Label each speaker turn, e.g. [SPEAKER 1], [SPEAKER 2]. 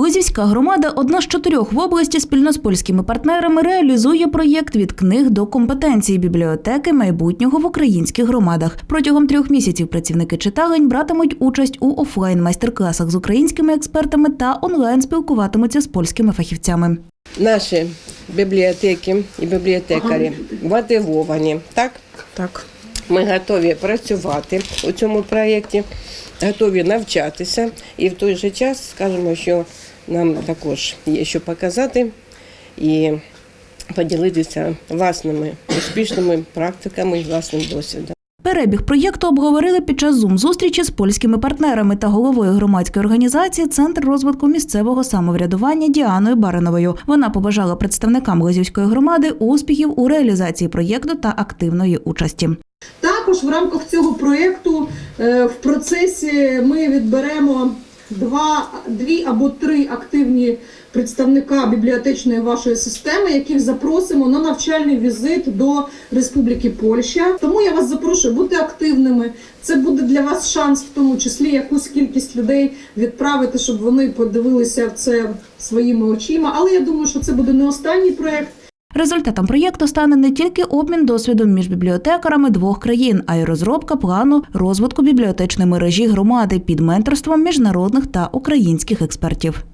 [SPEAKER 1] Лозівська громада, одна з чотирьох в області, спільно з польськими партнерами реалізує проєкт від книг до компетенції бібліотеки майбутнього в українських громадах. Протягом трьох місяців працівники читалень братимуть участь у офлайн майстер-класах з українськими експертами та онлайн спілкуватимуться з польськими фахівцями.
[SPEAKER 2] Наші бібліотеки і бібліотекарі мотивовані. Так,
[SPEAKER 3] Так.
[SPEAKER 2] Ми готові працювати у цьому проєкті, готові навчатися і в той же час скажемо, що нам також є що показати і поділитися власними успішними практиками і власним досвідом.
[SPEAKER 1] Перебіг проєкту обговорили під час зум-зустрічі з польськими партнерами та головою громадської організації Центр розвитку місцевого самоврядування Діаною Бариновою. Вона побажала представникам Лозівської громади успіхів у реалізації проєкту та активної участі.
[SPEAKER 4] Також в рамках цього проєкту е, в процесі ми відберемо два, дві або три активні представника бібліотечної вашої системи, яких запросимо на навчальний візит до Республіки Польща. Тому я вас запрошую бути активними. Це буде для вас шанс, в тому числі якусь кількість людей відправити, щоб вони подивилися це своїми очима. Але я думаю, що це буде не останній проєкт.
[SPEAKER 1] Результатом проєкту стане не тільки обмін досвідом між бібліотекарами двох країн, а й розробка плану розвитку бібліотечної мережі громади під менторством міжнародних та українських експертів.